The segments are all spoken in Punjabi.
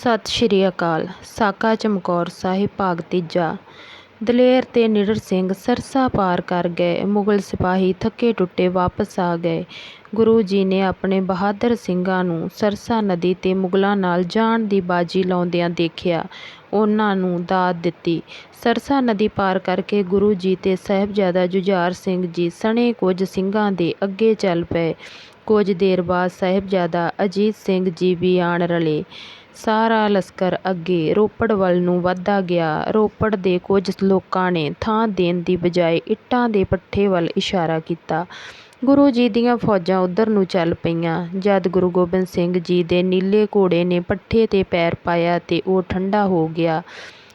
ਸਤਿ ਸ਼੍ਰੀ ਅਕਾਲ। ਸਾਕਾ ਚਮਕੌਰ ਸਾਹਿਬ ਭਾਗ ਤੀਜਾ। ਦਲੇਰ ਤੇ ਨਿਡਰ ਸਿੰਘ ਸਰਸਾ ਪਾਰ ਕਰ ਗਏ। ਮੁਗਲ ਸਿਪਾਹੀ ਥੱਕੇ ਟੁੱਟੇ ਵਾਪਸ ਆ ਗਏ। ਗੁਰੂ ਜੀ ਨੇ ਆਪਣੇ ਬਹਾਦਰ ਸਿੰਘਾਂ ਨੂੰ ਸਰਸਾ ਨਦੀ ਤੇ ਮੁਗਲਾਂ ਨਾਲ ਜਾਣ ਦੀ ਬਾਜੀ ਲਾਉਂਦਿਆਂ ਦੇਖਿਆ। ਉਹਨਾਂ ਨੂੰ ਦਾਤ ਦਿੱਤੀ। ਸਰਸਾ ਨਦੀ ਪਾਰ ਕਰਕੇ ਗੁਰੂ ਜੀ ਤੇ ਸਾਹਿਬਜ਼ਾਦਾ ਜੁਝਾਰ ਸਿੰਘ ਜੀ ਸਣੇ ਕੁਝ ਸਿੰਘਾਂ ਦੇ ਅੱਗੇ ਚੱਲ ਪਏ। ਕੁਝ ਦੇਰ ਬਾਅਦ ਸਾਹਿਬਜ਼ਾਦਾ ਅਜੀਤ ਸਿੰਘ ਜੀ ਵੀ ਆਣ ਰਲੇ। ਸਾਰਾ ਲਸ਼ਕਰ ਅੱਗੇ ਰੋਪੜ ਵੱਲ ਨੂੰ ਵਧਦਾ ਗਿਆ। ਰੋਪੜ ਦੇ ਕੁਝ ਲੋਕਾਂ ਨੇ ਥਾਂ ਦੇਣ ਦੀ ਬਜਾਏ ਇੱਟਾਂ ਦੇ ਪੱਠੇ ਵੱਲ ਇਸ਼ਾਰਾ ਕੀਤਾ। ਗੁਰੂ ਜੀ ਦੀਆਂ ਫੌਜਾਂ ਉਧਰ ਨੂੰ ਚੱਲ ਪਈਆਂ। ਜਦ ਗੁਰੂ ਗੋਬਿੰਦ ਸਿੰਘ ਜੀ ਦੇ ਨੀਲੇ ਘੋੜੇ ਨੇ ਪੱਠੇ ਤੇ ਪੈਰ ਪਾਇਆ ਤੇ ਉਹ ਠੰਡਾ ਹੋ ਗਿਆ।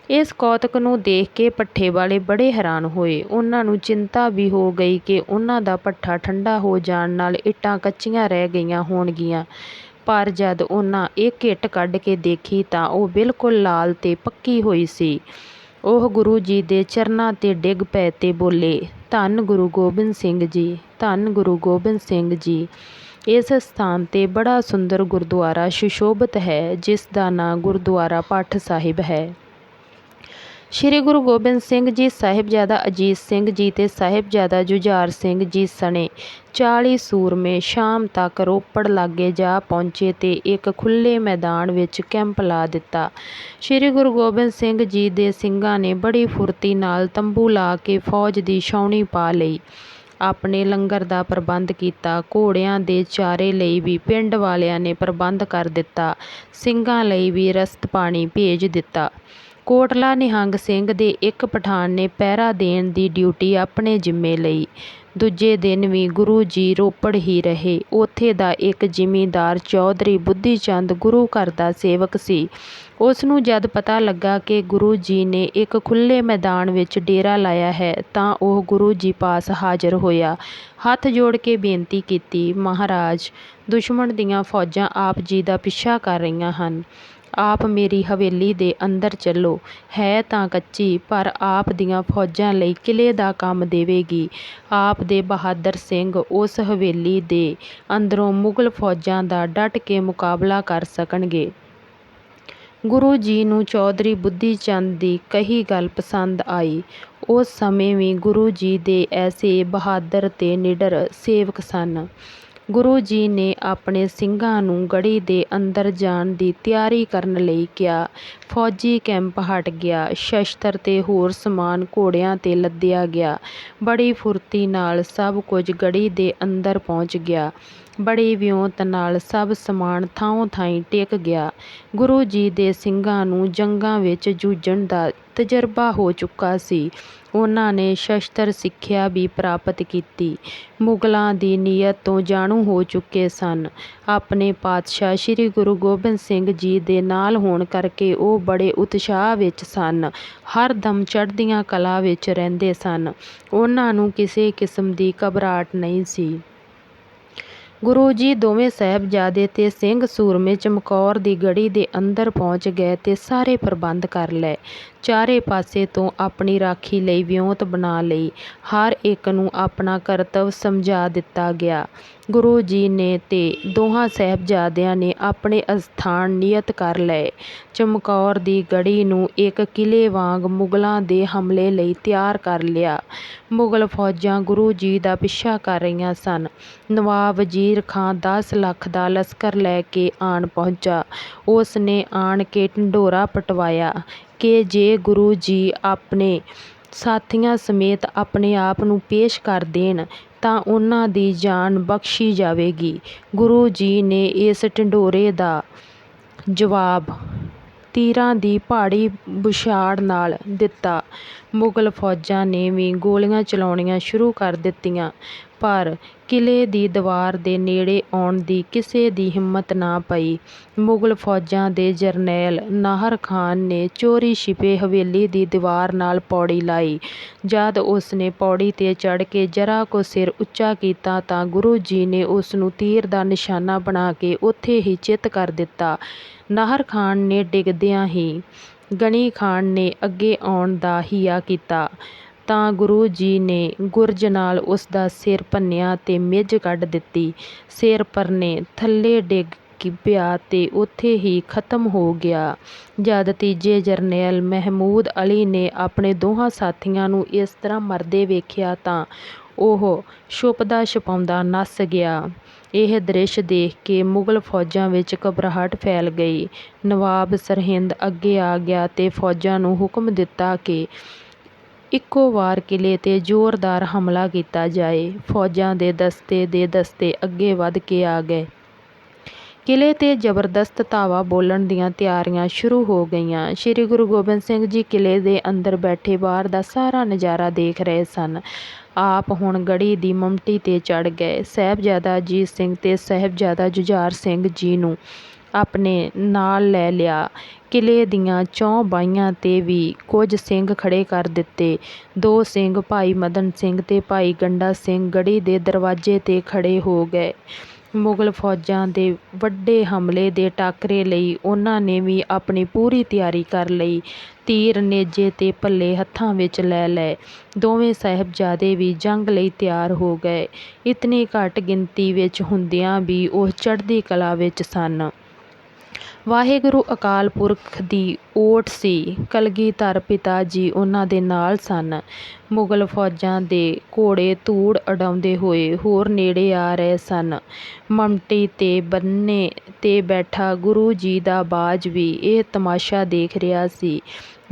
ਇਸ ਕੌਤਕ ਨੂੰ ਦੇਖ ਕੇ ਭੱਠੇ ਵਾਲੇ ਬੜੇ ਹੈਰਾਨ ਹੋਏ। ਉਹਨਾਂ ਨੂੰ ਚਿੰਤਾ ਵੀ ਹੋ ਗਈ ਕਿ ਉਹਨਾਂ ਦਾ ਭੱਠਾ ਠੰਡਾ ਹੋ ਜਾਣ ਨਾਲ ਇੱਟਾਂ ਕੱਚੀਆਂ ਰਹਿ ਗਈਆਂ ਹੋਣਗੀਆਂ। ਪਰ ਜਦ ਉਹਨਾਂ ਇਹ ਕਿੱਟ ਕੱਢ ਕੇ ਦੇਖੀ ਤਾਂ ਉਹ ਬਿਲਕੁਲ ਲਾਲ ਤੇ ਪੱਕੀ ਹੋਈ ਸੀ। ਉਹ ਗੁਰੂ ਜੀ ਦੇ ਚਰਨਾਂ ਤੇ ਡਿੱਗ ਪਏ ਤੇ ਬੋਲੇ, ਧੰਨ ਗੁਰੂ ਗੋਬਿੰਦ ਸਿੰਘ ਜੀ, ਧੰਨ ਗੁਰੂ ਗੋਬਿੰਦ ਸਿੰਘ ਜੀ। ਇਸ ਸਥਾਨ ਤੇ ਬੜਾ ਸੁੰਦਰ ਗੁਰਦੁਆਰਾ ਸੁਸ਼ੋਭਿਤ ਹੈ, ਜਿਸ ਦਾ ਨਾਂ ਗੁਰਦੁਆਰਾ ਭੱਠ ਸਾਹਿਬ ਹੈ। ਸ਼੍ਰੀ ਗੁਰੂ ਗੋਬਿੰਦ ਸਿੰਘ ਜੀ, ਸਾਹਿਬਜ਼ਾਦਾ ਅਜੀਤ ਸਿੰਘ ਜੀ ਤੇ ਸਾਹਿਬਜ਼ਾਦਾ ਜੁਝਾਰ ਸਿੰਘ ਜੀ ਸਣੇ 40 ਸੂਰਮੇ ਸ਼ਾਮ ਤੱਕ ਰੋਪੜ ਲਾਗੇ ਜਾ ਪਹੁੰਚੇ ਤੇ ਇੱਕ ਖੁੱਲੇ ਮੈਦਾਨ ਵਿੱਚ ਕੈਂਪ ਲਾ ਦਿੱਤਾ। ਸ਼੍ਰੀ ਗੁਰੂ ਗੋਬਿੰਦ ਸਿੰਘ ਜੀ ਦੇ ਸਿੰਘਾਂ ਨੇ ਬੜੀ ਫੁਰਤੀ ਨਾਲ ਤੰਬੂ ਲਾ ਕੇ ਫੌਜ ਦੀ ਛਾਉਣੀ ਪਾ ਲਈ। ਆਪਣੇ ਲੰਗਰ ਦਾ ਪ੍ਰਬੰਧ ਕੀਤਾ, ਘੋੜਿਆਂ ਦੇ ਚਾਰੇ ਲਈ ਵੀ ਪਿੰਡ ਵਾਲਿਆਂ ਨੇ ਪ੍ਰਬੰਧ ਕਰ ਦਿੱਤਾ, ਸਿੰਘਾਂ ਲਈ ਵੀ ਰਸਤ ਪਾਣੀ ਭੇਜ ਦਿੱਤਾ। ਕੋਟਲਾ ਨਿਹੰਗ ਸਿੰਘ ਦੇ ਇੱਕ ਪਠਾਨ ਨੇ ਪਹਿਰਾ ਦੇਣ ਦੀ ਡਿਊਟੀ ਆਪਣੇ ਜ਼ਿੰਮੇ ਲਈ। ਦੂਜੇ ਦਿਨ ਵੀ ਗੁਰੂ ਜੀ ਰੋਪੜ ਹੀ ਰਹੇ। ਉੱਥੇ ਦਾ ਇੱਕ ਜ਼ਿਮੀਂਦਾਰ ਚੌਧਰੀ ਬੁੱਧੀ ਚੰਦ ਗੁਰੂ ਘਰ ਦਾ ਸੇਵਕ ਸੀ। ਉਸ ਨੂੰ ਜਦ ਪਤਾ ਲੱਗਾ ਕਿ ਗੁਰੂ ਜੀ ਨੇ ਇੱਕ ਖੁੱਲ੍ਹੇ ਮੈਦਾਨ ਵਿੱਚ ਡੇਰਾ ਲਾਇਆ ਹੈ, ਤਾਂ ਉਹ ਗੁਰੂ ਜੀ ਪਾਸ ਹਾਜ਼ਰ ਹੋਇਆ। ਹੱਥ ਜੋੜ ਕੇ ਬੇਨਤੀ ਕੀਤੀ, ਮਹਾਰਾਜ, ਦੁਸ਼ਮਣ ਦੀਆਂ ਫੌਜਾਂ ਆਪ ਜੀ ਦਾ ਪਿੱਛਾ ਕਰ ਰਹੀਆਂ ਹਨ। ਆਪ ਮੇਰੀ ਹਵੇਲੀ ਦੇ ਅੰਦਰ ਚੱਲੋ। ਹੈ ਤਾਂ ਕੱਚੀ, ਪਰ ਆਪ ਦੀਆਂ ਫੌਜਾਂ ਲਈ ਕਿਲ੍ਹੇ ਦਾ ਕੰਮ ਦੇਵੇਗੀ। ਆਪ ਦੇ ਬਹਾਦਰ ਸਿੰਘ ਉਸ ਹਵੇਲੀ ਦੇ ਅੰਦਰੋਂ ਮੁਗਲ ਫੌਜਾਂ ਦਾ ਡਟ ਕੇ ਮੁਕਾਬਲਾ ਕਰ ਸਕਣਗੇ। ਗੁਰੂ ਜੀ ਨੂੰ ਚੌਧਰੀ ਬੁੱਧੀ ਚੰਦ ਦੀ ਕਹੀ ਗੱਲ ਪਸੰਦ ਆਈ। ਉਸ ਸਮੇਂ ਵੀ ਗੁਰੂ ਜੀ ਦੇ ਐਸੇ ਬਹਾਦਰ ਤੇ ਨਿਡਰ ਸੇਵਕ ਸਨ। ਗੁਰੂ ਜੀ ਨੇ ਆਪਣੇ ਸਿੰਘਾਂ ਨੂੰ ਗੜ੍ਹੀ ਦੇ ਅੰਦਰ ਜਾਣ ਦੀ ਤਿਆਰੀ ਕਰਨ ਲਈ ਕਿਹਾ। ਫੌਜੀ ਕੈਂਪ ਹਟ ਗਿਆ। ਸ਼ਸਤਰ ਤੇ ਹੋਰ ਸਮਾਨ ਘੋੜਿਆਂ ਤੇ ਲੱਦਿਆ ਗਿਆ। ਬੜੀ ਫੁਰਤੀ ਨਾਲ ਸਭ ਕੁਝ ਗੜੀ ਦੇ ਅੰਦਰ ਪਹੁੰਚ ਗਿਆ। ਬੜੀ ਵਿਉਂਤ ਨਾਲ ਸਭ ਸਮਾਨ ਥਾਂ ਥਾਈਂ ਟਿਕ ਗਿਆ। ਗੁਰੂ ਜੀ ਦੇ ਸਿੰਘਾਂ ਨੂੰ ਜੰਗਾਂ ਵਿੱਚ ਜੂਝਣ ਦਾ ਤਜਰਬਾ ਹੋ ਚੁੱਕਾ ਸੀ। ਉਹਨਾਂ ਨੇ ਸ਼ਸਤਰ ਸਿੱਖਿਆ ਵੀ ਪ੍ਰਾਪਤ ਕੀਤੀ। ਮੁਗਲਾਂ ਦੀ ਨੀਅਤ ਤੋਂ ਜਾਣੂ ਹੋ ਚੁੱਕੇ ਸਨ। ਆਪਣੇ ਪਾਤਸ਼ਾਹ ਸ੍ਰੀ ਗੁਰੂ ਗੋਬਿੰਦ ਸਿੰਘ ਜੀ ਦੇ ਨਾਲ ਹੋਣ ਕਰਕੇ ਉਹ ਬੜੇ ਉਤਸ਼ਾਹ ਵਿੱਚ ਸਨ। ਹਰ ਦਮ ਚੜ੍ਹਦੀਆਂ ਕਲਾ ਵਿੱਚ ਰਹਿੰਦੇ ਸਨ। ਉਹਨਾਂ ਨੂੰ ਕਿਸੇ ਕਿਸਮ ਦੀ ਘਬਰਾਹਟ ਨਹੀਂ ਸੀ। ਗੁਰੂ ਜੀ ਦੋਵੇਂ ਸਾਹਿਬਜ਼ਾਦੇ ਤੇ ਸਿੰਘ ਸੂਰਮੇ ਚਮਕੌਰ ਦੀ ਗੜ੍ਹੀ ਦੇ ਅੰਦਰ ਪਹੁੰਚ ਗਏ ਤੇ ਸਾਰੇ ਪ੍ਰਬੰਧ ਕਰ ਲਏ। ਚਾਰੇ ਪਾਸੇ ਤੋਂ ਆਪਣੀ ਰਾਖੀ ਲਈ ਵਿਉਂਤ ਬਣਾ ਲਈ। ਹਰ ਇੱਕ ਨੂੰ ਆਪਣਾ ਕਰਤੱਵ ਸਮਝਾ ਦਿੱਤਾ ਗਿਆ। ਗੁਰੂ ਜੀ ਨੇ ਤੇ ਦੋਹਾਂ ਸਾਹਿਬਜ਼ਾਦਿਆਂ ਨੇ ਆਪਣੇ ਅਸਥਾਨ ਨਿਯਤ ਕਰ ਲਏ। ਚਮਕੌਰ ਦੀ ਗੜ੍ਹੀ ਨੂੰ ਇੱਕ ਕਿਲ੍ਹੇ ਵਾਂਗ ਮੁਗਲਾਂ ਦੇ ਹਮਲੇ ਲਈ ਤਿਆਰ ਕਰ ਲਿਆ। ਮੁਗਲ ਫੌਜਾਂ ਗੁਰੂ ਜੀ ਦਾ ਪਿੱਛਾ ਕਰ ਰਹੀਆਂ ਸਨ। ਨਵਾਬ ਵਜ਼ੀਰ ਖਾਂ ਦਸ ਲੱਖ ਦਾ ਲਸ਼ਕਰ ਲੈ ਕੇ ਆਣ ਪਹੁੰਚਾ। ਉਸ ਨੇ ਆਣ ਕੇ ਢੰਡੋਰਾ ਪਟਵਾਇਆ ਕਿ ਜੇ ਗੁਰੂ ਜੀ ਆਪਣੇ ਸਾਥੀਆਂ ਸਮੇਤ ਆਪਣੇ ਆਪ ਨੂੰ ਪੇਸ਼ ਕਰ ਦੇਣ ਤਾਂ ਉਹਨਾਂ ਦੀ ਜਾਨ ਬਖਸ਼ੀ ਜਾਵੇਗੀ। ਗੁਰੂ ਜੀ ਨੇ ਇਸ ਢਿੰਡੋਰੇ ਦਾ ਜਵਾਬ ਤੀਰਾਂ ਦੀ ਭਾਰੀ ਬੁਛਾੜ ਨਾਲ ਦਿੱਤਾ। ਮੁਗਲ ਫੌਜਾਂ ਨੇ ਵੀ ਗੋਲੀਆਂ ਚਲਾਉਣੀਆਂ ਸ਼ੁਰੂ ਕਰ ਦਿੱਤੀਆਂ। ਪਰ ਕਿਲ੍ਹੇ ਦੀ ਦੀਵਾਰ ਦੇ ਨੇੜੇ ਆਉਣ ਦੀ ਕਿਸੇ ਦੀ ਹਿੰਮਤ ਨਾ ਪਈ। ਮੁਗਲ ਫੌਜਾਂ ਦੇ ਜਰਨੈਲ ਨਾਹਰ ਖਾਨ ਨੇ ਚੋਰੀ ਛਿਪੇ ਹਵੇਲੀ ਦੀ ਦੀਵਾਰ ਨਾਲ ਪੌੜੀ ਲਾਈ। ਜਦ ਉਸਨੇ ਪੌੜੀ ਤੇ ਚੜ੍ਹ ਕੇ ਜਰਾ ਕੁ ਸਿਰ ਉੱਚਾ ਕੀਤਾ ਤਾਂ ਗੁਰੂ ਜੀ ਨੇ ਉਸਨੂੰ ਤੀਰ ਦਾ ਨਿਸ਼ਾਨਾ ਬਣਾ ਕੇ ਉੱਥੇ ਹੀ ਚਿੱਤ ਕਰ ਦਿੱਤਾ। ਨਾਹਰ ਖਾਨ ਨੇ ਡਿੱਗਦਿਆਂ ਹੀ ਗਨੀ ਖਾਨ ਨੇ ਅੱਗੇ ਆਉਣ ਦਾ ਹੀਆ ਕੀਤਾ। ਤਾਂ ਗੁਰੂ ਜੀ ਨੇ ਗੁਰਜ ਨਾਲ ਉਸ ਦਾ ਸਿਰ ਭੰਨਿਆ ਤੇ ਮਿੱਝ ਕੱਢ ਦਿੱਤੀ ਸਿਰ ਪਰਨੇ ਥੱਲੇ ਡਿੱਗ ਪਿਆ ਤੇ ਉੱਥੇ ਹੀ ਖ਼ਤਮ ਹੋ ਗਿਆ। ਜਦ ਤੀਜੇ ਜਰਨੈਲ ਮਹਿਮੂਦ ਅਲੀ ਨੇ ਆਪਣੇ ਦੋਹਾਂ ਸਾਥੀਆਂ ਨੂੰ ਇਸ ਤਰ੍ਹਾਂ ਮਰਦੇ ਵੇਖਿਆ ਤਾਂ ਉਹ ਛੁਪਦਾ-ਛੁਪਾਉਂਦਾ ਨੱਸ ਗਿਆ। ਇਹ ਦ੍ਰਿਸ਼ ਦੇਖ ਕੇ ਮੁਗ਼ਲ ਫ਼ੌਜਾਂ ਵਿੱਚ ਘਬਰਾਹਟ ਫੈਲ ਗਈ। ਨਵਾਬ ਸਰਹਿੰਦ ਅੱਗੇ ਆ ਗਿਆ ਤੇ ਫ਼ੌਜਾਂ ਨੂੰ ਹੁਕਮ ਦਿੱਤਾ ਕਿ ਇੱਕੋ ਵਾਰ ਕਿਲ੍ਹੇ 'ਤੇ ਜ਼ੋਰਦਾਰ ਹਮਲਾ ਕੀਤਾ ਜਾਏ। ਫ਼ੌਜਾਂ ਦੇ ਦਸਤੇ ਦੇ ਦਸਤੇ ਅੱਗੇ ਵਧ ਕੇ ਆ ਗਏ। ਕਿਲ੍ਹੇ 'ਤੇ ਜ਼ਬਰਦਸਤ ਧਾਵਾ ਬੋਲਣ ਦੀਆਂ ਤਿਆਰੀਆਂ ਸ਼ੁਰੂ ਹੋ ਗਈਆਂ। ਸ੍ਰੀ ਗੁਰੂ ਗੋਬਿੰਦ ਸਿੰਘ ਜੀ ਕਿਲ੍ਹੇ ਦੇ ਅੰਦਰ ਬੈਠੇ ਬਾਹਰ ਦਾ ਸਾਰਾ ਨਜ਼ਾਰਾ ਦੇਖ ਰਹੇ ਸਨ। ਆਪ ਹੁਣ ਗੜ੍ਹੀ ਦੀ ਮਮਟੀ 'ਤੇ ਚੜ੍ਹ ਗਏ। ਸਾਹਿਬਜ਼ਾਦਾ ਅਜੀਤ ਸਿੰਘ ਤੇ ਸਾਹਿਬਜ਼ਾਦਾ ਜੁਝਾਰ ਸਿੰਘ ਜੀ ਨੂੰ ਆਪਣੇ ਨਾਲ ਲੈ ਲਿਆ। ਕਿਲ੍ਹੇ ਦੀਆਂ ਚੌਂ ਬਾਹੀਆਂ 'ਤੇ ਵੀ ਕੁਝ ਸਿੰਘ ਖੜ੍ਹੇ ਕਰ ਦਿੱਤੇ। ਦੋ ਸਿੰਘ ਭਾਈ ਮਦਨ ਸਿੰਘ ਤੇ ਭਾਈ ਗੰਡਾ ਸਿੰਘ ਗੜ੍ਹੀ ਦੇ ਦਰਵਾਜ਼ੇ 'ਤੇ ਖੜ੍ਹੇ ਹੋ ਗਏ। ਮੁਗ਼ਲ ਫ਼ੌਜਾਂ ਦੇ ਵੱਡੇ ਹਮਲੇ ਦੇ ਟਾਕਰੇ ਲਈ ਉਹਨਾਂ ਨੇ ਵੀ ਆਪਣੀ ਪੂਰੀ ਤਿਆਰੀ ਕਰ ਲਈ। ਤੀਰ, ਨੇਜ਼ੇ ਤੇ ਭੱਲੇ ਹੱਥਾਂ ਵਿੱਚ ਲੈ ਲਏ। ਦੋਵੇਂ ਸਾਹਿਬਜ਼ਾਦੇ ਵੀ ਜੰਗ ਲਈ ਤਿਆਰ ਹੋ ਗਏ। ਇਤਨੀ ਘੱਟ ਗਿਣਤੀ ਵਿੱਚ ਹੁੰਦਿਆਂ ਵੀ ਉਹ ਚੜ੍ਹਦੀ ਕਲਾ ਵਿੱਚ ਸਨ। ਵਾਹਿਗੁਰੂ ਅਕਾਲ ਪੁਰਖ ਦੀ ਓਟ ਸੀ। ਕਲਗੀਧਰ ਪਿਤਾ ਜੀ ਉਹਨਾਂ ਦੇ ਨਾਲ ਸਨ। ਮੁਗ਼ਲ ਫ਼ੌਜਾਂ ਦੇ ਘੋੜੇ ਧੂੜ ਉਡਾਉਂਦੇ ਹੋਏ ਹੋਰ ਨੇੜੇ ਆ ਰਹੇ ਸਨ। ਮਮਟੀ 'ਤੇ ਬੰਨੇ 'ਤੇ ਬੈਠਾ ਗੁਰੂ ਜੀ ਦਾ ਬਾਜ ਵੀ ਇਹ ਤਮਾਸ਼ਾ ਦੇਖ ਰਿਹਾ ਸੀ।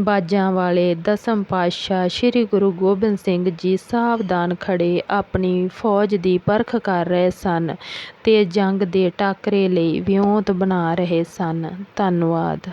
ਬਾਜਾਂ ਵਾਲੇ ਦਸਮ ਪਾਤਸ਼ਾਹ ਸ੍ਰੀ ਗੁਰੂ ਗੋਬਿੰਦ ਸਿੰਘ ਜੀ ਸਾਵਧਾਨ ਖੜ੍ਹੇ ਆਪਣੀ ਫ਼ੌਜ ਦੀ ਪਰਖ ਕਰ ਰਹੇ ਸਨ ਤੇ ਜੰਗ ਦੇ ਟਾਕਰੇ ਲਈ ਵਿਉਂਤ ਬਣਾ ਰਹੇ ਸਨ। ਧੰਨਵਾਦ।